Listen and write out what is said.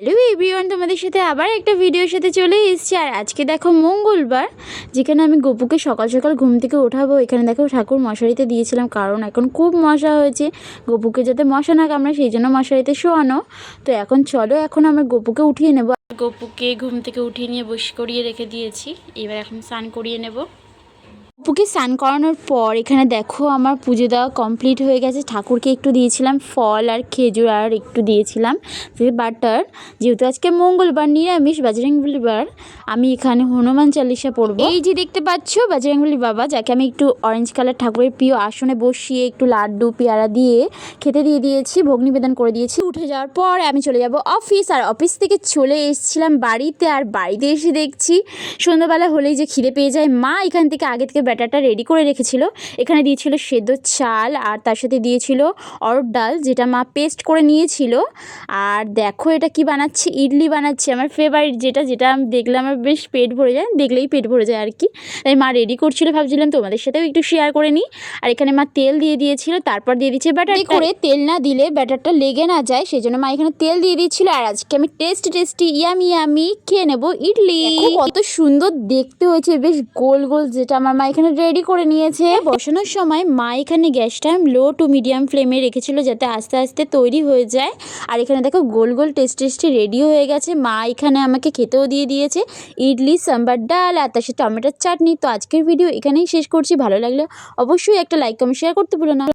Hello everyone তোমাদের সাথে আবার একটা ভিডিওর সাথে চলে এসেছি। আর আজকে দেখো মঙ্গলবার, যেখানে আমি গপুকে সকাল সকাল ঘুম থেকে ওঠাবো। এখানে দেখো ঠাকুর মশারিতে দিয়েছিলাম, কারণ এখন খুব মশা হয়েছে। গপুকে যাতে মশা না কামড়ায়, সেই জন্য মশারিতে শোয়ানো। তো এখন চলো, এখন আমার গপুকে উঠিয়ে নেব। গপুকে ঘুম থেকে উঠিয়ে নিয়ে বসে করিয়ে রেখে দিয়েছি। এবার এখন স্নান করিয়ে নেব। অপুকে স্নান করানোর পর এখানে দেখো আমার পুজো দেওয়া কমপ্লিট হয়ে গেছে। ঠাকুরকে একটু দিয়েছিলাম ফল আর খেজুর আর একটু দিয়েছিলাম। যে বাটার, যেহেতু আজকে মঙ্গলবার, নিরামিষ বাজরংবলিবার আমি এখানে হনুমান চালিসা পড়ব। এই যে দেখতে পাচ্ছ বাজরংবলি বাবা, যাকে আমি একটু অরেঞ্জ কালার ঠাকুরের প্রিয় আসনে বসিয়ে একটু লাড্ডু, পেয়ারা দিয়ে খেতে দিয়ে দিয়েছি, ভোগ নিবেদন করে দিয়েছি। উঠে যাওয়ার পর আমি চলে যাব অফিস আর অফিস থেকে চলে এসেছিলাম বাড়িতে, আর বাড়িতে এসে দেখছি সন্ধ্যাবেলা হলেই যে খিদে পেয়ে যায়, মা এখান থেকে আগে থেকে ব্যাটারটা রেডি করে রেখেছিল। এখানে দিয়েছিল সেদ্ধ চাল আর তার সাথে দিয়েছিল অরড় ডাল যেটা মা পেস্ট করে নিয়েছিল। আর দেখো এটা কি বানাচ্ছে ইডলি বানাচ্ছে। আমার ফেভারিট যেটা যেটা আমি দেখলে আমার বেশ পেট ভরে যায় দেখলেই পেট ভরে যায় আর কি তাই মা রেডি করছিল ভাবছিলাম তোমাদের সাথেও একটু শেয়ার করে নিই। আর এখানে মা তেল দিয়ে দিয়েছিল তারপর দিয়ে দিচ্ছে ব্যাটার করে তেল না দিলে ব্যাটারটা লেগে না যায় সেই জন্য মা এখানে তেল দিয়ে দিচ্ছিল। আর আজকে আমি টেস্টি টেস্টি ইয়ামি ইয়ামি খেয়ে নেব ইডলি। কত সুন্দর দেখতে হয়েছে বেশ গোল গোল যেটা আমার মা এখানে রেডি করে নিয়েছে। বসানোর সময় মা এখানে গ্যাসটা লো টু মিডিয়াম ফ্লেমে রেখেছিল যাতে আস্তে আস্তে তৈরি হয়ে যায়। আর এখানে দেখো গোল গোল টেস্ট টেস্টি রেডি হয়ে গেছে। মা এখানে আমাকে খেতেও দিয়ে দিয়েছে। ইডলি, সাম্বার ডাল আর তার সাথে টমেটোর চাটনি। তো আজকের ভিডিও এখানেই শেষ করছি। ভালো লাগলে অবশ্যই একটা লাইক কমেন্ট শেয়ার করতে ভুলো না।